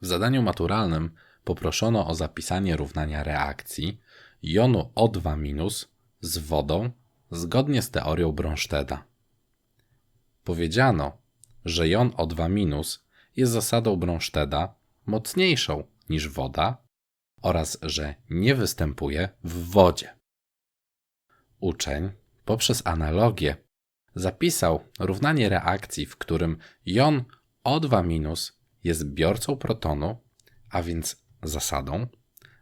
W zadaniu maturalnym poproszono o zapisanie równania reakcji jonu O2- z wodą zgodnie z teorią Bronstada. Powiedziano, że jon O2- jest zasadą Bronstada mocniejszą niż woda oraz że nie występuje w wodzie. Uczeń poprzez analogię zapisał równanie reakcji, w którym jon O2- jest biorcą protonu, a więc zasadą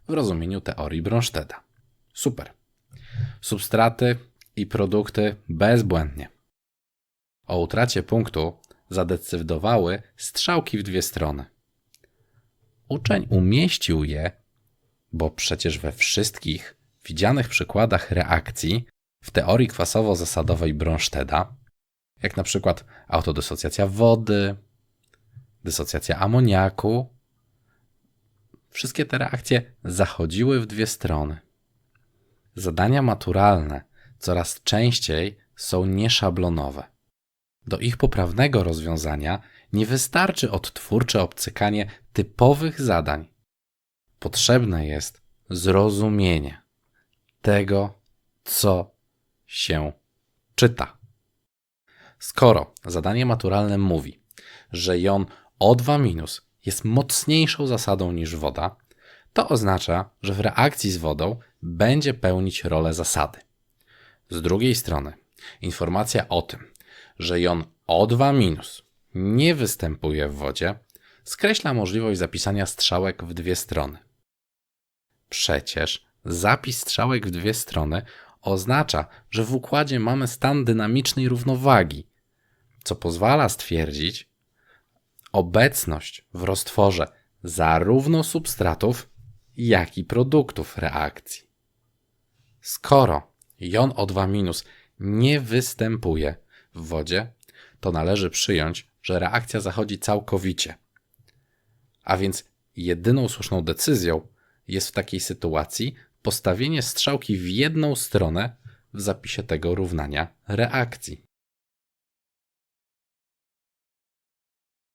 w rozumieniu teorii Bronstada. Super. Substraty i produkty bezbłędnie. O utracie punktu zadecydowały strzałki w dwie strony. Uczeń umieścił je, bo przecież we wszystkich widzianych przykładach reakcji w teorii kwasowo-zasadowej Bronstada, jak na przykład autodysocjacja wody, dysocjacja amoniaku, wszystkie te reakcje zachodziły w dwie strony. Zadania maturalne coraz częściej są nieszablonowe. Do ich poprawnego rozwiązania nie wystarczy odtwórcze obcykanie typowych zadań. Potrzebne jest zrozumienie tego, co się czyta. Skoro zadanie maturalne mówi, że jon O2- jest mocniejszą zasadą niż woda, to oznacza, że w reakcji z wodą będzie pełnić rolę zasady. Z drugiej strony, informacja o tym, że jon O2- nie występuje w wodzie, skreśla możliwość zapisania strzałek w dwie strony. Przecież zapis strzałek w dwie strony oznacza, że w układzie mamy stan dynamicznej równowagi, co pozwala stwierdzić obecność w roztworze zarówno substratów, jak i produktów reakcji. Skoro jon O2- nie występuje w wodzie, to należy przyjąć, że reakcja zachodzi całkowicie. A więc jedyną słuszną decyzją jest w takiej sytuacji postawienie strzałki w jedną stronę w zapisie tego równania reakcji.